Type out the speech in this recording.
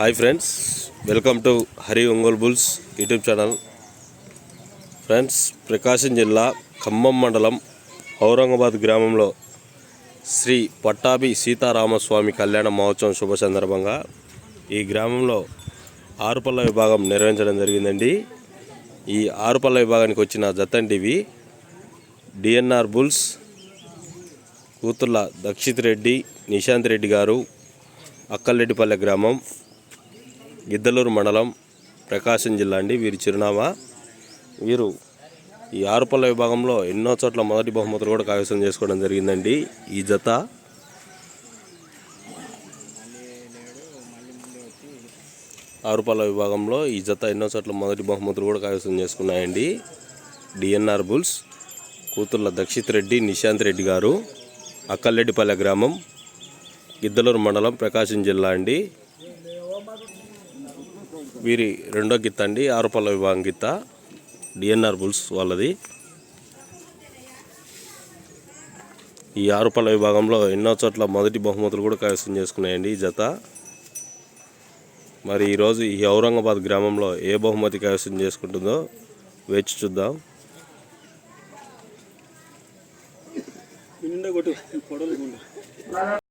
Hi friends welcome to Hari Ongole bulls YouTube channel. Friends Prakasam జిల్లా ఖమ్మం మండలం ఔరంగాబాద్ గ్రామంలో శ్రీ పట్టాభి సీతారామస్వామి కళ్యాణ మహోత్సవం శుభ సందర్భంగా ఈ గ్రామంలో ఆరుపల్ల విభాగం నిర్వహించడం జరిగిందండి. ఈ ఆరుపల్ల విభాగానికి వచ్చిన జతంటివి డిఎన్ఆర్ బుల్స్ కూతుర్ల దక్షిత్ రెడ్డి నిశాంత్ రెడ్డి గారు అక్కల్రెడ్డిపల్లె గ్రామం గిద్దలూరు మండలం ప్రకాశం జిల్లా అండి. వీరి చిరునామా. వీరు ఈ ఆరుపల్ల విభాగంలో ఎన్నో చోట్ల మొదటి బహుమతులు కూడా కైవసం చేసుకోవడం జరిగిందండి. ఈ జత. ఆరుపల్ల విభాగంలో ఈ జత ఎన్నో చోట్ల మొదటి బహుమతులు కూడా కైవసం చేసుకున్నాయండి. డిఎన్ఆర్ బుల్స్ కూతుర్ల దక్షిత్ రెడ్డి నిశాంత్ రెడ్డి గారు అక్కలరెడ్డిపల్లె గ్రామం గిద్దలూరు మండలం ప్రకాశం జిల్లా అండి. వీరి రెండో గిత్త అండి ఆరుపల్ల విభాగం గిత్త డిఎన్ఆర్ బుల్స్ వాళ్ళది. ఈ ఆరుపల్ల విభాగంలో ఎన్నో చోట్ల మొదటి బహుమతులు కూడా కైవసం చేసుకున్నాయండి ఈ జత. మరి ఈరోజు ఈ ఔరంగాబాద్ గ్రామంలో ఏ బహుమతి కైవసం చేసుకుంటుందో వేచి చూద్దాం. నిండా కొట్టు